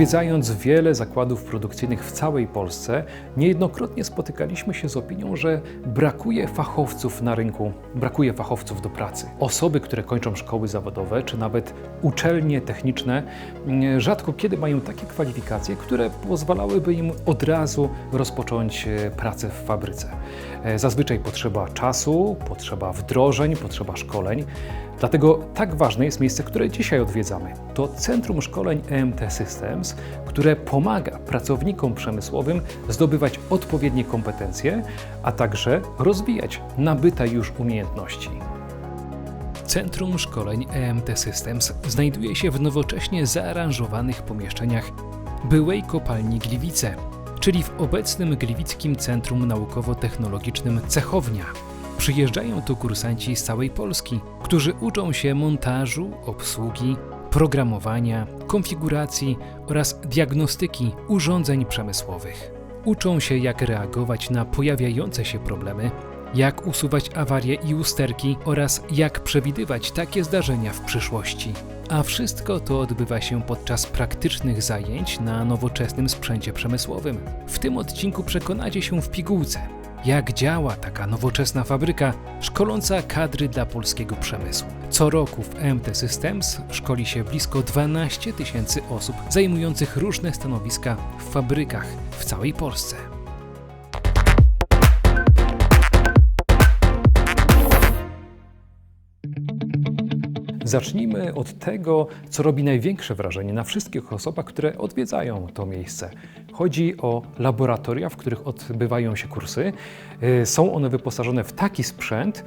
Odwiedzając wiele zakładów produkcyjnych w całej Polsce, niejednokrotnie spotykaliśmy się z opinią, że brakuje fachowców na rynku, brakuje fachowców do pracy. Osoby, które kończą szkoły zawodowe, czy nawet uczelnie techniczne, mm, rzadko kiedy mają takie kwalifikacje, które pozwalałyby im od razu rozpocząć e, pracę w fabryce. E, Zazwyczaj potrzeba czasu, potrzeba wdrożeń, potrzeba szkoleń. Dlatego tak ważne jest miejsce, które dzisiaj odwiedzamy. To Centrum Szkoleń EMT Systems, które pomaga pracownikom przemysłowym zdobywać odpowiednie kompetencje, a także rozwijać nabyte już umiejętności. Centrum Szkoleń EMT Systems znajduje się w nowocześnie zaaranżowanych pomieszczeniach byłej kopalni Gliwice, czyli w obecnym Gliwickim Centrum Naukowo-Technologicznym Cechownia. Przyjeżdżają tu kursanci z całej Polski, którzy uczą się montażu, obsługi, programowania, konfiguracji oraz diagnostyki urządzeń przemysłowych. Uczą się, jak reagować na pojawiające się problemy, jak usuwać awarie i usterki oraz jak przewidywać takie zdarzenia w przyszłości. A wszystko to odbywa się podczas praktycznych zajęć na nowoczesnym sprzęcie przemysłowym. W tym odcinku przekonacie się w pigułce, jak działa taka nowoczesna fabryka szkoląca kadry dla polskiego przemysłu. Co roku w MT Systems szkoli się blisko 12 tysięcy osób zajmujących różne stanowiska w fabrykach w całej Polsce. Zacznijmy od tego, co robi największe wrażenie na wszystkich osobach, które odwiedzają to miejsce. Chodzi o laboratoria, w których odbywają się kursy. Y, Są one wyposażone w taki sprzęt,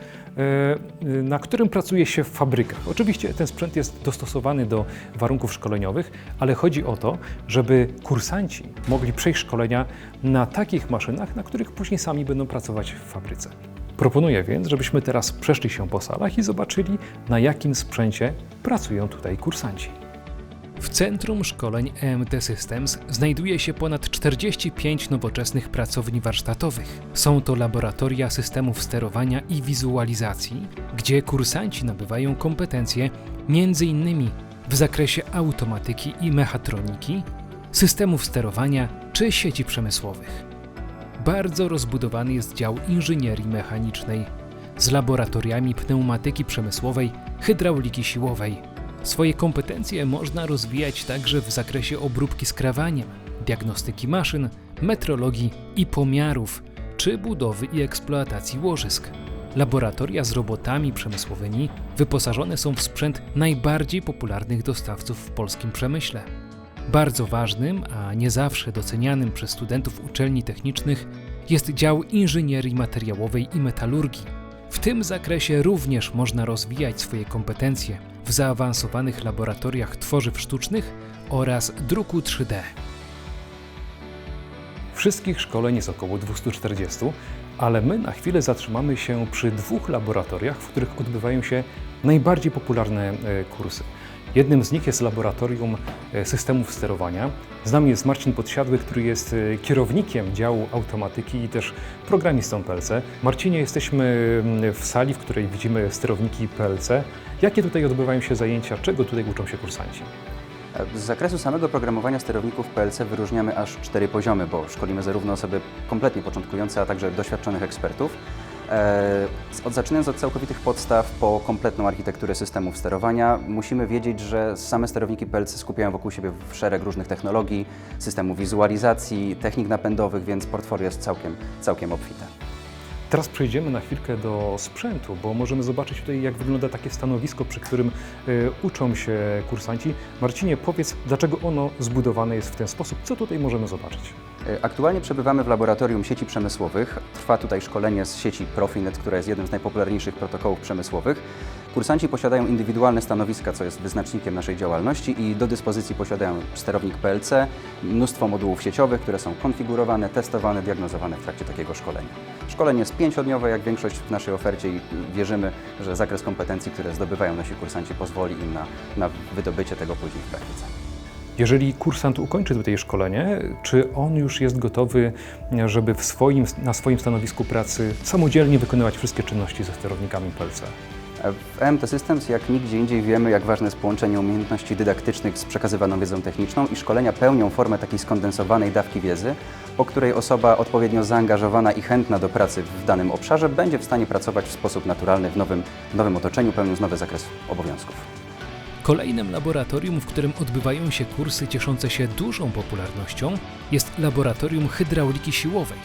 y, y, na którym pracuje się w fabrykach. Oczywiście ten sprzęt jest dostosowany do warunków szkoleniowych, ale chodzi o to, żeby kursanci mogli przejść szkolenia na takich maszynach, na których później sami będą pracować w fabryce. Proponuję więc, żebyśmy teraz przeszli się po salach i zobaczyli, na jakim sprzęcie pracują tutaj kursanci. W Centrum Szkoleń EMT Systems znajduje się ponad 45 nowoczesnych pracowni warsztatowych. Są to laboratoria systemów sterowania i wizualizacji, gdzie kursanci nabywają kompetencje m.in. w zakresie automatyki i mechatroniki, systemów sterowania czy sieci przemysłowych. Bardzo rozbudowany jest dział inżynierii mechanicznej z laboratoriami pneumatyki przemysłowej, hydrauliki siłowej. Swoje kompetencje można rozwijać także w zakresie obróbki skrawaniem, diagnostyki maszyn, metrologii i pomiarów, czy budowy i eksploatacji łożysk. Laboratoria z robotami przemysłowymi wyposażone są w sprzęt najbardziej popularnych dostawców w polskim przemyśle. Bardzo ważnym, a nie zawsze docenianym przez studentów uczelni technicznych jest dział inżynierii materiałowej i metalurgii. W tym zakresie również można rozwijać swoje kompetencje w zaawansowanych laboratoriach tworzyw sztucznych oraz druku 3D. Wszystkich szkoleń jest około 240, ale my na chwilę zatrzymamy się przy dwóch laboratoriach, w których odbywają się najbardziej popularne e, kursy. Jednym z nich jest laboratorium e, systemów sterowania. Z nami jest Marcin Podsiadły, który jest e, kierownikiem działu automatyki i też programistą PLC. Marcinie, jesteśmy mm, w sali, w której widzimy sterowniki PLC. Jakie tutaj odbywają się zajęcia? Czego tutaj uczą się kursanci? Z zakresu samego programowania sterowników PLC wyróżniamy aż cztery poziomy, bo szkolimy zarówno osoby kompletnie początkujące, a także doświadczonych ekspertów. E, zaczynając od całkowitych podstaw po kompletną architekturę systemów sterowania, musimy wiedzieć, że same sterowniki PLC skupiają wokół siebie szereg różnych technologii, systemów wizualizacji, technik napędowych, więc portfolio jest całkiem, całkiem obfite. Teraz przejdziemy na chwilkę do sprzętu, bo możemy zobaczyć tutaj, jak wygląda takie stanowisko, przy którym y, uczą się kursanci. Marcinie, powiedz, dlaczego ono zbudowane jest w ten sposób? Co tutaj możemy zobaczyć? E, Aktualnie przebywamy w laboratorium sieci przemysłowych. Trwa tutaj szkolenie z sieci Profinet, która jest jednym z najpopularniejszych protokołów przemysłowych. Kursanci posiadają indywidualne stanowiska, co jest wyznacznikiem naszej działalności i do dyspozycji posiadają sterownik PLC, mnóstwo modułów sieciowych, które są konfigurowane, testowane, diagnozowane w trakcie takiego szkolenia. Szkolenie jest pięciodniowe, jak większość w naszej ofercie i wierzymy, że zakres kompetencji, które zdobywają nasi kursanci pozwoli im na, na wydobycie tego później w praktyce. Jeżeli kursant ukończy tutaj szkolenie, czy on już jest gotowy, żeby swoim, na swoim stanowisku pracy samodzielnie wykonywać wszystkie czynności ze sterownikami PLC? W EMT Systems jak nigdzie indziej wiemy, jak ważne jest połączenie umiejętności dydaktycznych z przekazywaną wiedzą techniczną i szkolenia pełnią formę takiej skondensowanej dawki wiedzy, po której osoba odpowiednio zaangażowana i chętna do pracy w danym obszarze będzie w stanie pracować w sposób naturalny w nowym, nowym otoczeniu, pełniąc nowy zakres obowiązków. Kolejnym laboratorium, w którym odbywają się kursy cieszące się dużą popularnością, jest laboratorium hydrauliki siłowej.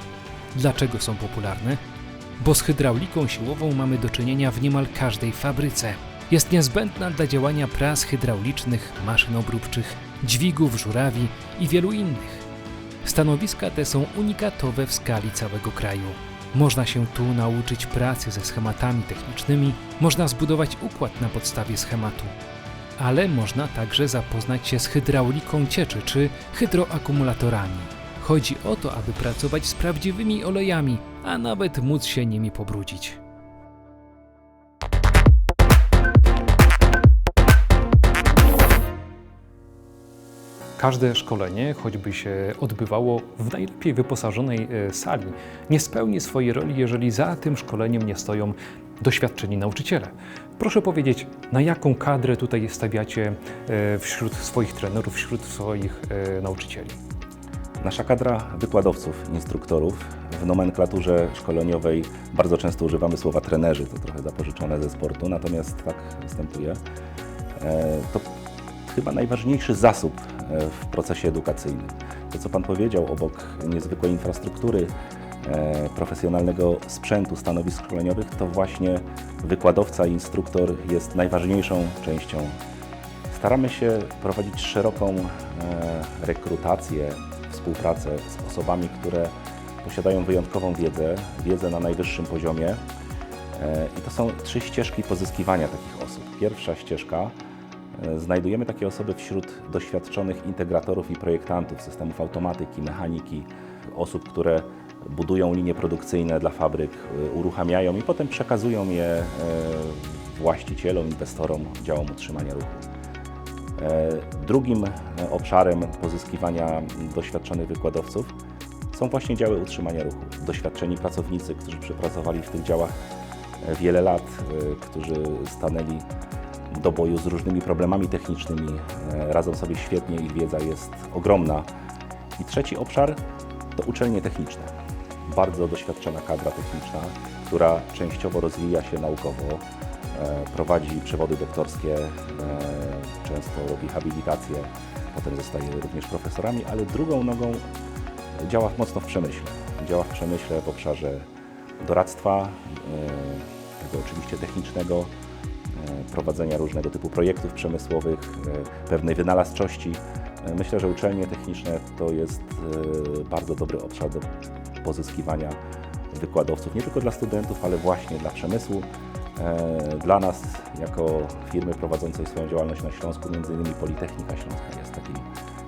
Dlaczego są popularne? Bo z hydrauliką siłową mamy do czynienia w niemal każdej fabryce. Jest niezbędna dla działania pras hydraulicznych, maszyn obróbczych, dźwigów, żurawi i wielu innych. Stanowiska te są unikatowe w skali całego kraju. Można się tu nauczyć pracy ze schematami technicznymi, można zbudować układ na podstawie schematu ale można także zapoznać się z hydrauliką cieczy czy hydroakumulatorami. Chodzi o to, aby pracować z prawdziwymi olejami, a nawet móc się nimi pobrudzić. Każde szkolenie, choćby się odbywało w najlepiej wyposażonej e, sali, nie spełni swojej roli, jeżeli za tym szkoleniem nie stoją doświadczeni nauczyciele. Proszę powiedzieć, na jaką kadrę tutaj stawiacie e, wśród swoich trenerów, wśród swoich e, nauczycieli? Nasza kadra wykładowców, instruktorów w nomenklaturze szkoleniowej bardzo często używamy słowa trenerzy, to trochę zapożyczone ze sportu, natomiast tak występuje. E, To chyba najważniejszy zasób e, w procesie edukacyjnym. To, co Pan powiedział, obok niezwykłej infrastruktury, e, profesjonalnego sprzętu, stanowisk szkoleniowych, to właśnie wykładowca i instruktor jest najważniejszą częścią Staramy się prowadzić szeroką rekrutację, współpracę z osobami, które posiadają wyjątkową wiedzę, wiedzę na najwyższym poziomie. E, I to są trzy ścieżki pozyskiwania takich osób. Pierwsza ścieżka, e, znajdujemy takie osoby wśród doświadczonych integratorów i projektantów systemów automatyki, mechaniki, osób, które budują linie produkcyjne dla fabryk, e, uruchamiają i potem przekazują je właścicielom, inwestorom, działom utrzymania ruchu. E, Drugim e, obszarem pozyskiwania doświadczonych wykładowców są właśnie działy utrzymania ruchu. Doświadczeni pracownicy, którzy przepracowali w tych działach e, wiele lat, którzy stanęli do boju z różnymi problemami technicznymi, radzą sobie świetnie, ich wiedza jest ogromna. I trzeci obszar to uczelnie techniczne. Bardzo doświadczona kadra techniczna, która częściowo rozwija się naukowo, prowadzi przewody doktorskie, często robi habilitację, potem zostaje również profesorami, ale drugą nogą działa mocno w przemyśle. Działa w przemyśle w obszarze doradztwa, e, tego oczywiście technicznego, e, prowadzenia różnego typu projektów przemysłowych, e, pewnej wynalazczości. Myślę, że uczelnie techniczne to jest bardzo dobry obszar do pozyskiwania wykładowców, nie tylko dla studentów, ale właśnie dla przemysłu. E, Dla nas, jako firmy prowadzącej swoją działalność na Śląsku, między innymi Politechnika Śląska jest takim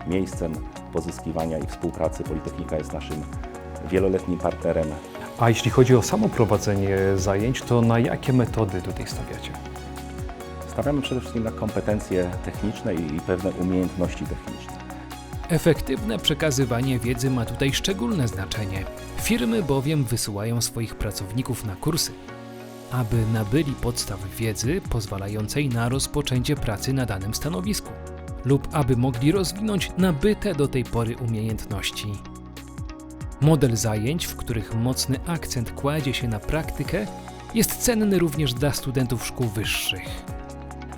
miejscem pozyskiwania i współpracy. Politechnika jest naszym wieloletnim partnerem. A jeśli chodzi o samo prowadzenie zajęć, to na jakie metody tutaj stawiacie? Stawiamy przede wszystkim na kompetencje techniczne i pewne umiejętności techniczne. Efektywne przekazywanie wiedzy ma tutaj szczególne znaczenie. Firmy bowiem wysyłają swoich pracowników na kursy, aby nabyli podstaw wiedzy pozwalającej na rozpoczęcie pracy na danym stanowisku, lub aby mogli rozwinąć nabyte do tej pory umiejętności. Model zajęć, w których mocny akcent kładzie się na praktykę, jest cenny również dla studentów szkół wyższych.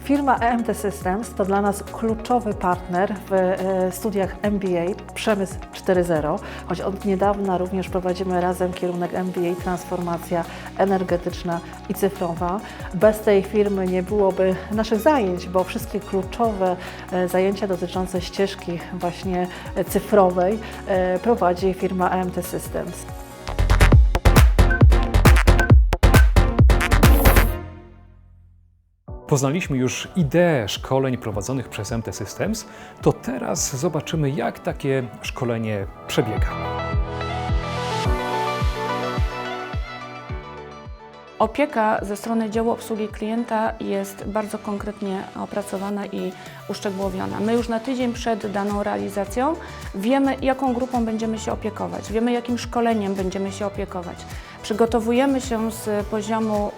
Firma EMT Systems to dla nas kluczowy partner w e, studiach MBA Przemysł 4.0, choć od niedawna również prowadzimy razem kierunek MBA Transformacja energetyczna i cyfrowa. Bez tej firmy nie byłoby naszych zajęć, bo wszystkie kluczowe e, zajęcia dotyczące ścieżki właśnie e, cyfrowej prowadzi firma EMT Systems. Poznaliśmy już ideę szkoleń prowadzonych przez MT Systems, to teraz zobaczymy, jak takie szkolenie przebiega. Opieka ze strony działu obsługi klienta jest bardzo konkretnie opracowana i uszczegółowiona. My już na tydzień przed daną realizacją wiemy, jaką grupą będziemy się opiekować, wiemy, jakim szkoleniem będziemy się opiekować. Przygotowujemy się z poziomu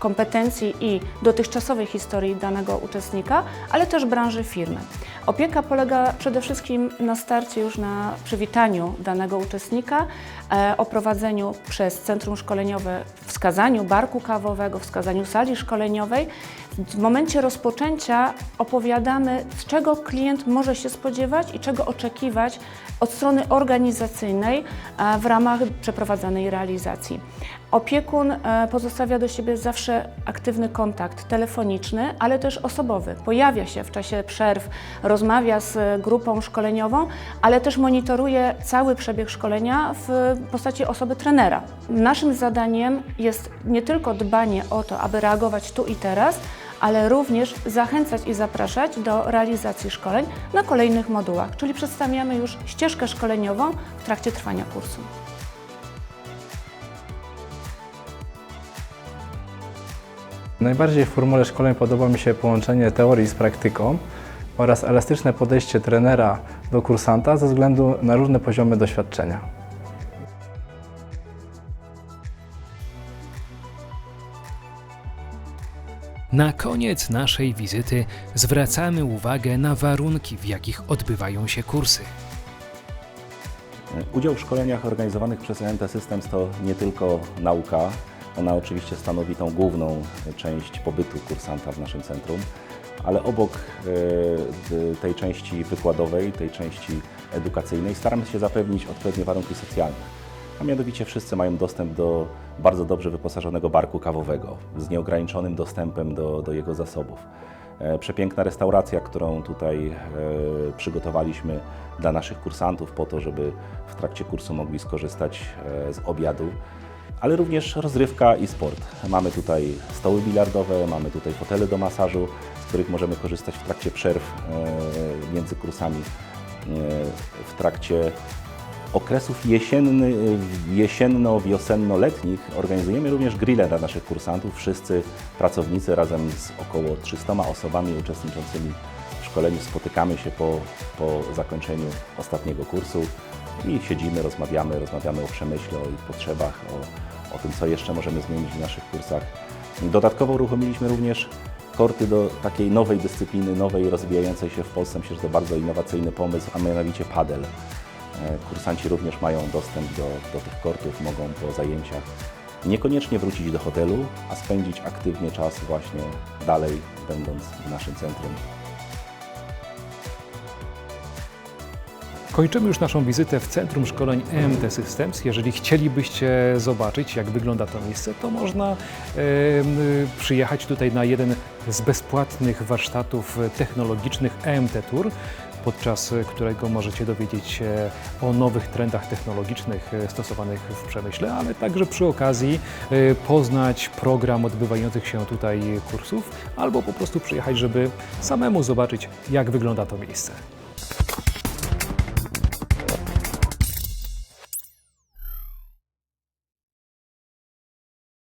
kompetencji i dotychczasowej historii danego uczestnika, ale też branży firmy. Opieka polega przede wszystkim na starcie już na przywitaniu danego uczestnika, e, oprowadzeniu przez centrum szkoleniowe, wskazaniu barku kawowego, wskazaniu sali szkoleniowej. W momencie rozpoczęcia opowiadamy, z czego klient może się spodziewać i czego oczekiwać od strony organizacyjnej e, w ramach przeprowadzanej realizacji. Opiekun e, pozostawia do siebie zawsze aktywny kontakt telefoniczny, ale też osobowy. Pojawia się w czasie przerw, rozmawia z grupą szkoleniową, ale też monitoruje cały przebieg szkolenia w postaci osoby trenera. Naszym zadaniem jest nie tylko dbanie o to, aby reagować tu i teraz, ale również zachęcać i zapraszać do realizacji szkoleń na kolejnych modułach, czyli przedstawiamy już ścieżkę szkoleniową w trakcie trwania kursu. Najbardziej w formule szkoleń podoba mi się połączenie teorii z praktyką oraz elastyczne podejście trenera do kursanta ze względu na różne poziomy doświadczenia. Na koniec naszej wizyty zwracamy uwagę na warunki, w jakich odbywają się kursy. Udział w szkoleniach organizowanych przez EMT Systems to nie tylko nauka. Ona oczywiście stanowi tą główną część pobytu kursanta w naszym centrum, ale obok e, tej części wykładowej, tej części edukacyjnej staramy się zapewnić odpowiednie warunki socjalne. A mianowicie wszyscy mają dostęp do bardzo dobrze wyposażonego barku kawowego z nieograniczonym dostępem do, do jego zasobów. E, Przepiękna restauracja, którą tutaj e, przygotowaliśmy dla naszych kursantów po to, żeby w trakcie kursu mogli skorzystać z obiadu, ale również rozrywka i sport. Mamy tutaj stoły bilardowe, mamy tutaj fotele do masażu, z których możemy korzystać w trakcie przerw e, między kursami, e, w trakcie okresów jesienny, jesienno-wiosenno-letnich organizujemy również grille dla naszych kursantów. Wszyscy pracownicy razem z około 300 osobami uczestniczącymi w szkoleniu spotykamy się po, po zakończeniu ostatniego kursu i siedzimy, rozmawiamy, rozmawiamy o przemyśle, o ich potrzebach, o, o tym, co jeszcze możemy zmienić w naszych kursach. Dodatkowo uruchomiliśmy również korty do takiej nowej dyscypliny, nowej, rozwijającej się w Polsce. Myślę, że to bardzo innowacyjny pomysł, a mianowicie padel. E, Kursanci również mają dostęp do, do tych kortów, mogą po zajęciach niekoniecznie wrócić do hotelu, a spędzić aktywnie czas właśnie dalej, będąc w naszym centrum. Kończymy już naszą wizytę w Centrum Szkoleń EMT Systems. Jeżeli chcielibyście zobaczyć, jak wygląda to miejsce, to można em, przyjechać tutaj na jeden z bezpłatnych warsztatów technologicznych EMT Tour, podczas którego możecie dowiedzieć się o nowych trendach technologicznych e, stosowanych w przemyśle, ale także przy okazji e, poznać program odbywających się tutaj kursów, albo po prostu przyjechać, żeby samemu zobaczyć, jak wygląda to miejsce.